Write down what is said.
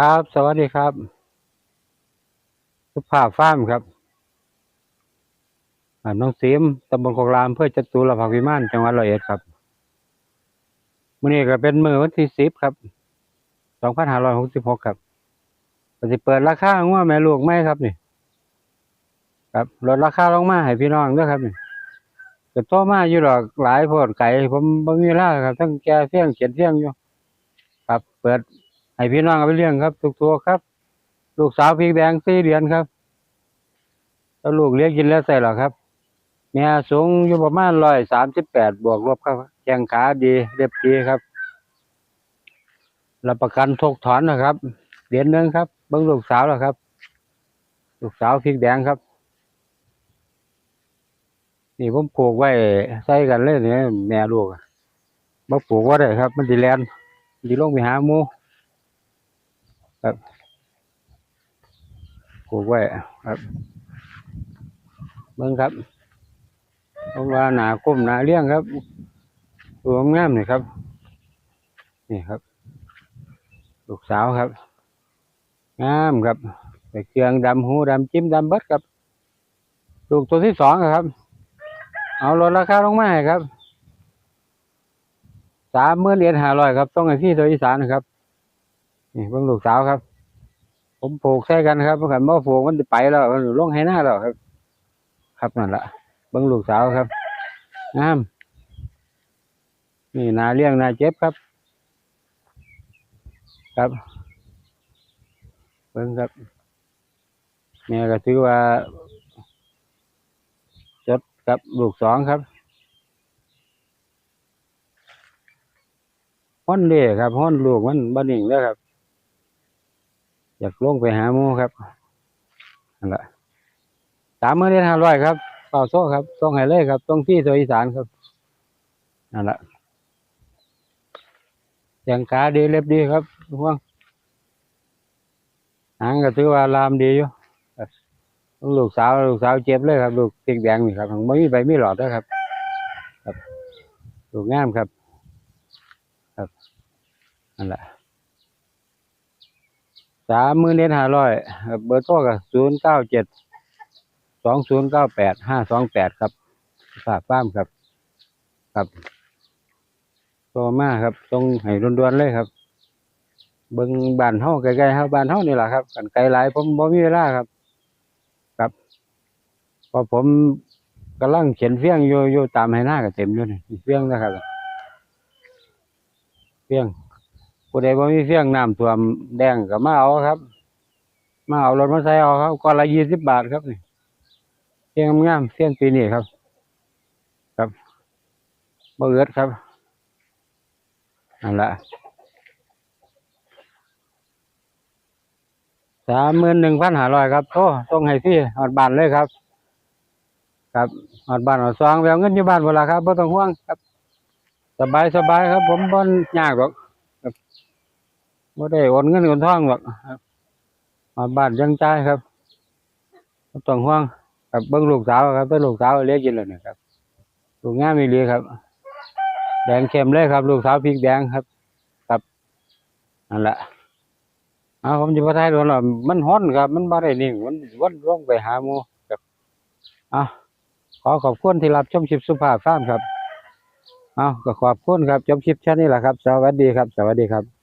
ครับ สวัสดีครับ สุภาพฟาร์มครับน้องซียมตำบลโคกรามเพื่อจตุรพักวิมานจังหวัดร้อยเอ็ดครับมื้อนี้ก็เป็นมือวันที่สิบครับสองพันห้าร้อยหกสิบหกครับก็สิเปิดราคางัวแม่ลูกไหมครับนี่ ครับลดราคาลงมาให้พี่น้องด้วยครับนี่ก็โตมาอยู่ดอกหลายโพดไก่ผมบ่มีเวลาครับทั้งแก่เสี่ยงเขียนเสี่ยงอยู่ ครับ เปิด ให้พี่น้องเอาไปเลี้ยงครับ ทุกตัวครับ ลูกสาวพริกแดงสี่เดือนครับแล้วลูกเลี้ยงกินแล้วใส่หรอครับแม่สูงอยู่ประมาณร้อยสามสิบแปดบวกลบครับแข้งขาดีเรียบดีครับรับประกันทกถอนนะครับเดือนหนึงครับเบิ้งลูกสาวแล้วครับ ลูกสาวพริกแดงครับ นี่ผมปลูกไว้ใส่กันเลยเนี่ยแม่ลูกบ่ปลูกว่าได้ครับ มันสิแลนมันสิลงไปหาหมู ครับปลูกไว้ครับเบิ่งครับเพราะว่าหนาก้มหนาเลี้ยงครับตัวงามนี่ครับ นี่ครับ ลูกสาวครับ งามครับใส่เครื่องดำหูดำจิ้มดำเบิดครับ ลูกตัวที่สองครับ เอาลดราคาลงมาให้ครับสามหมื่นเหรียญห้าร้อยครับ ต้องให้พี่ตัวอีสานนะครับ นี่เบิ่งลูกสาวครับ ผมปลูกใส่กันครับเมื่อก่อนบ่ปลูกมันจะไปแล้วมันลงให้หน้าแล้วครับ ครับนั่นละเบิ่งลูกสาวครับงามนี่นาเลี้ยงนาเจ็บครับ ครับเบิ่งครับแม่ก็ถือว่าจดกับลูกสองครับฮ้อนเด้ครับฮ้อนลูกมันบ่นิ่งแล้วครับ อยากลงไปหาหมูครับนั่นแหละสามมื่นห้าร้อยครับเป่าโซ่ครับส่งให้เลยครับส่งที่ตัวอีสานครับนั่นแหละยังขาดีเล็บดีครับห่วงหางก็ถือว่าลามดีอยู่ลูกสาวลูกสาวเจ็บเลยครับ ลูกติกแดงนี่ครับไม่มีใบมีหลอดด้วยครับ ครับ ลูกงามครับ ครับนั่นแหละ สามหมื่นเอ็ดห้าร้อยเบอร์โทรก็ศูนย์เก้าเจ็ดสองศูนย์เก้าแปดห้าสองแปดครับฝากป้ามครับ ครับโทรมาครับตรงให้ด่วนๆเลยครับ เบิ้งบ้านเฮาใกลๆเฮาบ้านเฮานี่แหละครับกันไกลหลายผมบ่มีเวลาครับ ครับพอผมกำลังเขียนเฟี้ยงอยู่อยู่ตามให้หน้าก็เต็มอยู่นี่เฟี้ยงนะครับเฟี้ยง ผู้ใดบ่มีเฟี้ยงน้ำท่วมแดงก็มาเอาครับ มาเอารถมาใส่เอาครับก้อนละยี่สิบบาทครับนี่เฟี้ยงงามเฟี้ยงปีนี้ครับ ครับบ่เอือดครับนั่นละสามหมื่นหนึ่งพันห้าร้อยครับโอ้ส่งให้พี่หอดบานเลยครับ ครับหอดบานหอดซองแววเงินอยู่บ้านเวลาครับบ่ต้องห่วงครับ สบายสบายครับ ผมบ่ยากหรอก บ่ได้โอนเงินโอนทองหรอกมาบ้านยังใจครับต้องห่วงครับเบิ่งลูกสาวครับเป็นลูกสาวเลี้ยงกินแล้วนะครับลูกงามอีหลีครับ แดงเข้มเลยครับ ลูกสาวพริกแดงครับครับนั่นแหละเอาผมจะบ่ทายโดนหรอกมันฮ้อนครับ มันบ่ได้นิ่งมันวนลงไปหาหมู่ครับเอาขอขอบคุณที่รับชมคลิปสุภาพฟามครับเอาก็ขอบคุณครับจบคลิปแค่นี้แหละครับ สวัสดีครับ สวัสดีครับ